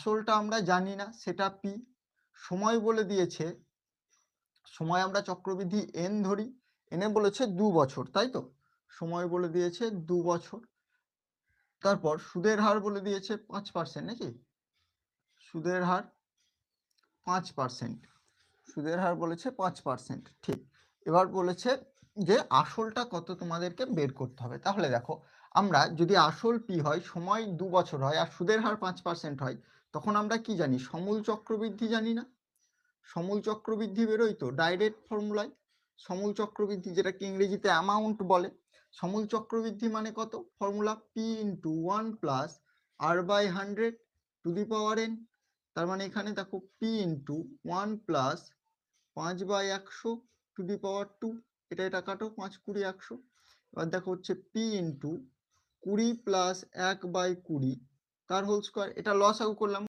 আসলটা আমরা জানি না, সেটা পি সময় বলে দিয়েছে, সময় আমরা চক্রবৃদ্ধি এন ধরি এনে বলেছে দু বছর, তাই তো? সময় বলে দিয়েছে দু বছর। তারপর সুদের হার বলে দিয়েছে পাঁচ পার্সেন্ট নাকি? সুদের হার পাঁচ পার্সেন্ট সুদের হার বলেছে পাঁচ পার্সেন্ট ঠিক। এবার বলেছে যে আসলটা কত তোমাদেরকে বের করতে হবে। তাহলে দেখো, আমরা যদি আসল পি হয়, সময় দু বছর হয় আর সুদের হার পাঁচ পার্সেন্ট হয়, তখন আমরা কি জানি? সমূল চক্রবৃদ্ধি জানি না। সমূল চক্রবৃদ্ধি বেরোয় তো ডাইরেক্ট ফর্মুলায় সমূল চক্রবৃদ্ধি যেটাকে ইংরেজিতে অ্যামাউন্ট বলে। সমূল চক্রবৃদ্ধি মানে কত? Formula P into one plus R by hundred to the power N তার মানে এখানে দেখো পি ইন্টু ওয়ান প্লাস পাঁচ বাই একশো টু দি পাওয়ার টু এটা এটা কাটো পাঁচ কুড়ি একশো। এবার দেখো হচ্ছে পি ইন্টু কুড়ি প্লাস এক বাই কুড়ি, তার হোল স্কোয়ার এটা লস আগু করলাম।